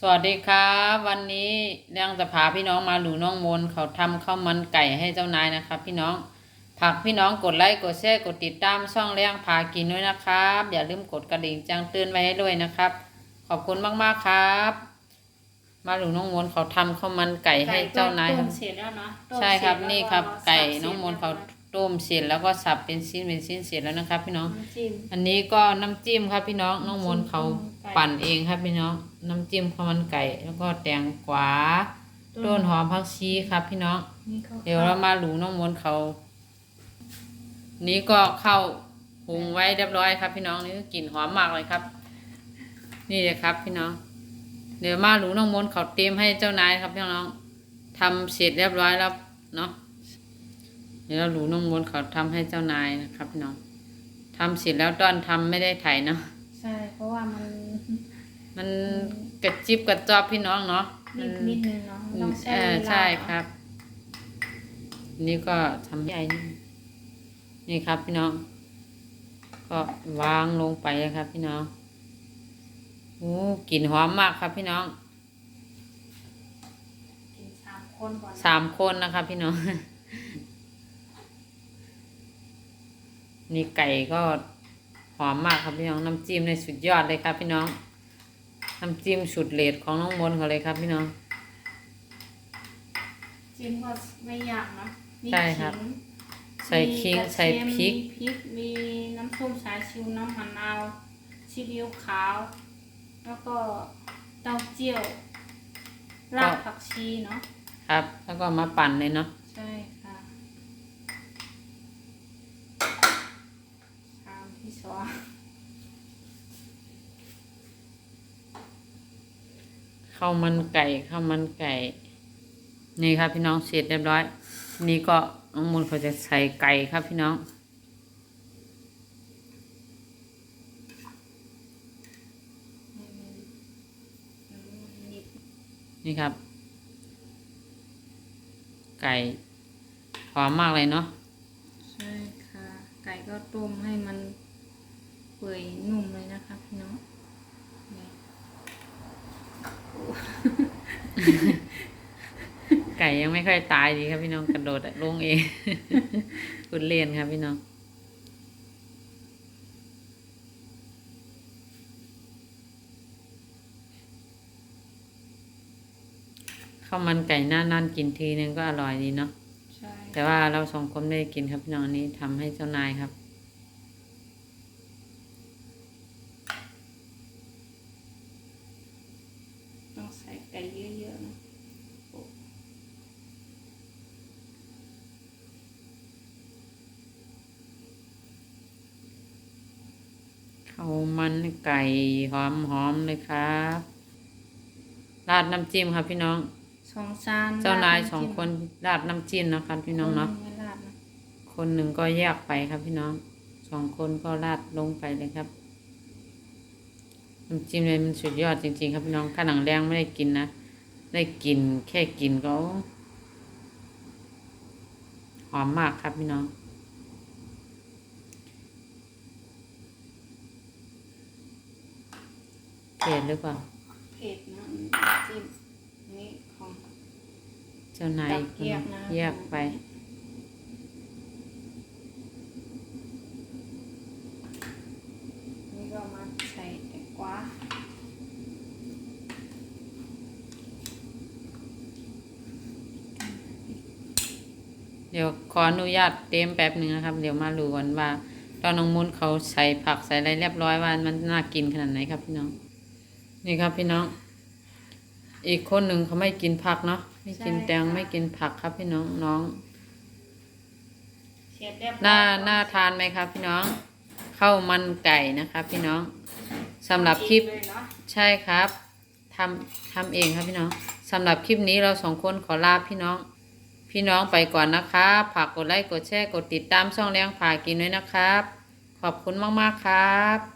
สวัสดีครับวันนี้เรื่องจะพาพี่น้องมาหลูน้องมนเขาทำข้าวมันไก่ให้เจ้านายนะครับ พี่น้องผักพี่น้องกดไลค์กดแชร์กดติดตามช่องเลี้ยงพากินด้วยนะครับ อย่าลืมกดกระดิ่งแจ้งเตือนไว้ให้ด้วยนะครับ ขอบคุณมากๆครับ มาหลูน้องมนเขาทำข้าวมันไก่ให้เจ้านายครับมเสร็จแล้วนะต้มใช่ครับเสจแล้วนี่ครับก็ไก่น้องมนเขาสร็จ ต้มเสร็จแล้วก็สับเป็นชิ้นเป็นชิ้นเสร็จแล้วนะครับ พี่น้องน้ำจิ้มอันนี้ก็น้ำจิ้มครับพี่น้องน้องมนต์เขาน้ำจิ้มไก่ปั่นเองครับพี่น้อง น้ำจิ้มข้าวมันไก่ แล้วก็แตงกวาต้นหอมผักชีครับพี่น้อง นี่เขาเดี๋ยวเรามาหลูน้องมนต์เขา นี้ก็เข้าหุงไว้เรียบร้อยครับ พี่น้องนี่ก็กลิ่นหอมมากเลยครับ นี่เลยครับ พี่น้อง เดี๋ยวมาหลูน้องมนต์เขาเตรียมให้เจ้านายครับพี่น้องทำเสร็จเรียบร้อยแล้วเนาะ เดี๋ยวเราหลูน้องมนต์เขาทำให้เจ้านายนะครับพี่น้องทำเสร็จแล้วตอนทำไม่ได้ถ่ายเนาะใช่ เพราะว่ามัน มันกระจิบกระจอบพี่น้องเนาะนิมันดนิดนึงเนาะมันต้องใช้เออเวลาใช่ครับ นี่ก็ทำใหญ่นี่นี่ครับพี่น้อง ก็วางลงไปเลยครับ พี่น้องโอ้กลิ่นหอมมากครับพี่น้องกินสามคนก่อนสามคนนะครับพี่น้อง นี่ไก่ก็หอมมากครับพี่น้องน้ำจิ้มในสุดยอดเลยครับพี่น้องน้ำจิ้มสุดเลดของน้องมนต์เขาเลยครับพี่น้อง จิ้มก็ไม่ยากเนาะมีใช่ครับ ขิงใส่ขิงมีกระใส่เทียมพริก มีพริก มีน้ำส้มสายชูน้ำมะนาวซีอิ๊วขาว แล้วก็เต้าเจี้ยวรากผักชีเนาะ ครับ แล้วก็มาปั่นเลยเนาะ ใช่ค่ะ ชามที่สองข้าวมันไก่ข้าวมันไก่ นี่ครับพี่น้องเสร็จเรียบร้อย นี่ก็น้องมูลเขาจะใส่ไก่ครับพี่น้องนิดนี่ครับ ไก่หอมมากเลยเนาะใช่ค่ะ ไก่ก็ต้มให้มัน เปื่อยนุ่มเลยนะคะพี่น้องนี่ไก่ยังไม่ค่อยตายดีครับพี่น้องกระโดดอะลงเองคุณเล่นครับพี่น้องข้าวมันไก่หน้านั่นกินทีนึงก็อร่อยดีเนาะใช่แต่ว่าเราสองคนไม่ได้กินครับพี่น้องอันนี้ทำให้เจ้านายครับ ต้องใส่ไก่เยอะๆนะข้าวมันไก่หอมหอมๆเลยครับราดน้ำจิ้มครับพี่น้องสองจานเจ้านายรดำสองจิ้มคนราดน้ำจิ้มนะครับพี่น้องเนาะคไม่ราดนะคนหนึ่งก็แยกไปครับพี่น้องสองคนก็ราดลงไปเลยครับ น้ำจิ้มเลยมันสุดยอดจริง ๆ ครับพี่น้องข้าหนังแรงไม่ได้กินนะได้กินแค่กินก็หอมมากครับพี่น้องเผ็ดหรือเปล่าเผ็ดนะน้ำจิ้มนี่ของเจ้านายตักแยกนะแยกไป นี่ก็มาใส่แตงกวา เดี๋ยวขออนุญาตเต็มแป๊บหนึ่งนะครับ เดี๋ยวมาดูก่อนว่า ตอนน้องมุนเขาใส่ผักใส่อะไรเรียบร้อยว่ามันน่ากินขนาดไหนครับพี่น้อง นี่ครับพี่น้อง อีกคนหนึ่งเขาไม่กินผักเนาะไม่กินแตงไม่กินผักครับพี่น้องน้องเสร็จเรียบร้อยน่าน่าทานไหมครับ พี่น้องข้าวมันไก่นะครับ พี่น้องสำหรับคลิปเองเลยเนาะใช่ครับทำทำเองครับพี่น้องสำหรับคลิปนี้เราสองคนขอลาพี่น้อง พี่น้องไปก่อนนะครับฝากกดไลค์กดแชร์กดติดตามช่องเลี้ยงผากินด้วยนะครับ ขอบคุณมากๆครับ